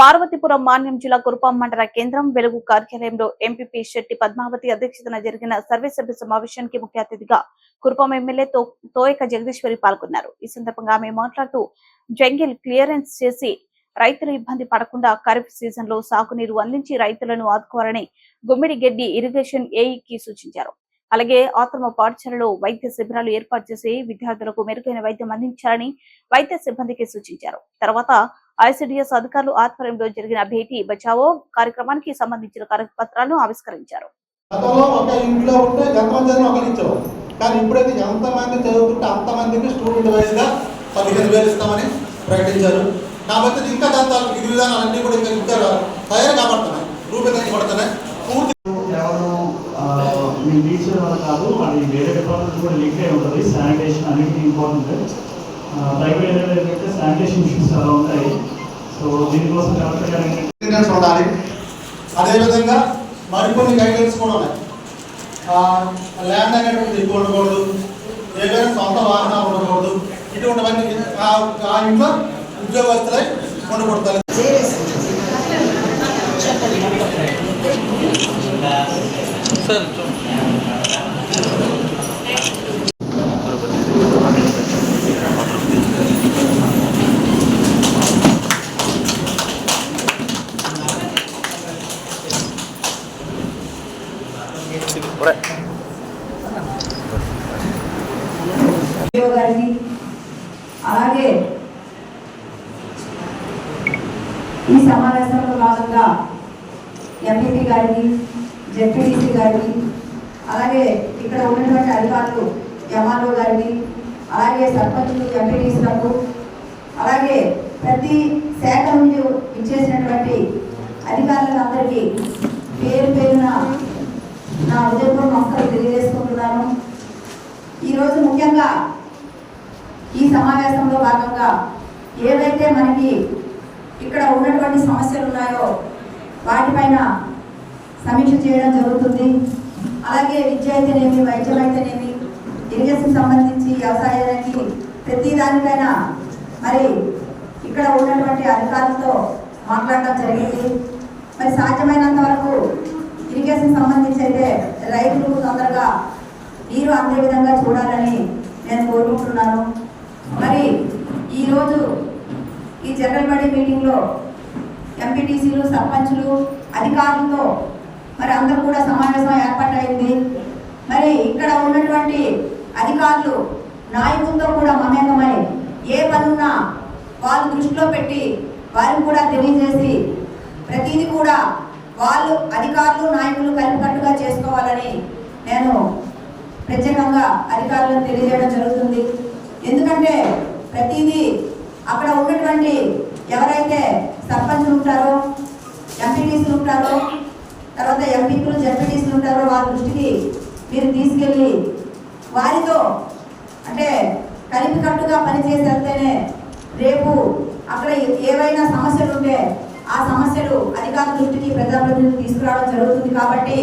పార్వతీపురం మాన్యం జిల్లా కురుపాం మండల కేంద్రం వెలుగు కార్యాలయంలో ఎంపీపీ శెట్టి పద్మావతి అధ్యక్షతన జరిగిన సర్వసభ్య సమావేశానికి ముఖ్య అతిథిగా కురుపాం ఎమ్మెల్యే తో తోయక జగదీశ్వరి పాల్గొన్నారు. ఈ సందర్భంగా ఆమె మాట్లాడుతూ జంగిల్ క్లియరెన్స్ చేసి రైతులు ఇబ్బంది పడకుండా ఖరీఫ్ సీజన్లో సాగునీరు అందించి రైతులను ఆదుకోవాలని గుమ్మిడిగెడ్డి ఇరిగేషన్ ఏఈకి సూచించారు. అలాగే ఆశ్రమ పాఠశాలలో వైద్య శిబిరాలు ఏర్పాటు చేసి విద్యార్థులకు మెరుగైన వైద్యం అందించాలని వైద్య సిబ్బందికి సూచించారు. తర్వాత ఐసిడిఎస్ అధికారులు ఆధ్వర్యంలో జరిగిన భేటీ బచావో కార్యక్రమానికి సంబంధించిన కార్యపత్రాలను ఆవిష్కరించారు. కానీ ఇప్పుడైతే ఎంతమంది చదువుతుంటే అంతమందికి స్టూడెంట్ వైజ్గా పదిహేను వేలు ఇస్తామని ప్రకటించారు. కాబట్టి ఇంకా దాంతో విధి విధానాలన్నీ కూడా ఇంకా ఇంకా తయారు కాబడుతున్నాయి. కాదు అది వేరే డిపార్ట్మెంట్ కూడా లింక్ అయి ఉంటుంది. శానిటేషన్ అన్నిటికీ ఇంపార్టెంట్ ప్రైవేట్ ఏంటంటే శానిటేషన్ ఇష్యూస్ చాలా ఉంటాయి. సో దీనికోసం కలెక్టర్ గారు ఉండాలి. అదేవిధంగా మరికొన్ని గైడెన్స్ కూడా ఉన్నాయి. ల్యాండ్ అనేటువంటిది ఉండకూడదు. ఏదైనా సొంత వాహనాలు ఉండకూడదు. ఇటువంటివన్నీ ఆ- ఇంట్లో ఉద్యోగస్తులై ఉండకూడదు. డిఓ గారికి అలాగే ఈ సమావేశంలో భాగంగా ఎంపీపీ గారికి జెడ్పీటీసీ గారికి అలాగే ఇక్కడ ఉన్నటువంటి అధికారులు ఎంఆర్ఓ గారికి అలాగే సర్పంచులు ఎంపీటీసీలకు అలాగే ప్రతి శాఖ నుండి ఇచ్చేసినటువంటి అధికారులు ముఖ్యంగా ఈ సమావేశంలో భాగంగా ఏవైతే మనకి ఇక్కడ ఉన్నటువంటి సమస్యలు ఉన్నాయో వాటిపైన సమీక్ష చేయడం జరుగుతుంది. అలాగే విద్య అయితేనేమి వైద్యం అయితేనేమి ఇరిగేషన్ సంబంధించి వ్యవసాయానికి ప్రతి దానిపైన మరి ఇక్కడ ఉన్నటువంటి అధికారులతో మాట్లాడడం జరిగింది. మరి సాధ్యమైన వరకు ఇరిగేషన్ సంబంధించి అయితే రైతులు తొందరగా నీరు అందే విధంగా చూడాలని నేను కోరుకుంటున్నాను మరి ఈరోజు ఈ జనరల్ బడి మీటింగ్లో ఎంపీటీసీలు సర్పంచులు అధికారులతో మరి అందరూ కూడా సమావేశం ఏర్పాటైంది. మరి ఇక్కడ ఉన్నటువంటి అధికారులు నాయకులతో కూడా మమేకమై ఏ పనున్నా వాళ్ళు దృష్టిలో పెట్టి వారిని కూడా తెలియజేసి ప్రతిదీ కూడా వాళ్ళు అధికారులు నాయకులు కలిపికట్టుగా చేసుకోవాలని నేను ప్రత్యేకంగా అధికారులను తెలియజేయడం జరుగుతుంది. ఎందుకంటే ప్రతిదీ అక్కడ ఉన్నటువంటి ఎవరైతే సర్పంచులు ఉంటారో ఎంపీటీసీలు ఉంటారో తర్వాత ఎంపీలు జెడ్పీటీసీలు ఉంటారో వారి దృష్టికి మీరు తీసుకెళ్ళి వారితో అంటే కలిపికట్టుగా పనిచేసి వెళ్తేనే రేపు అక్కడ ఏవైనా సమస్యలు ఉంటే ఆ సమస్యలు అధికారుల దృష్టికి ప్రజాప్రతినిధులు తీసుకురావడం జరుగుతుంది కాబట్టి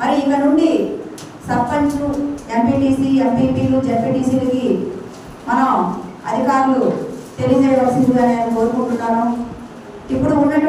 మరి ఇక నుండి సర్పంచ్ ఎంపీటీసీ ఎంపీటీలు జడ్పీటీసీలకి మనం అధికారులు తెలియజేయవలసిందిగా నేను కోరుకుంటున్నాను. ఇప్పుడు ఉన్నటువంటి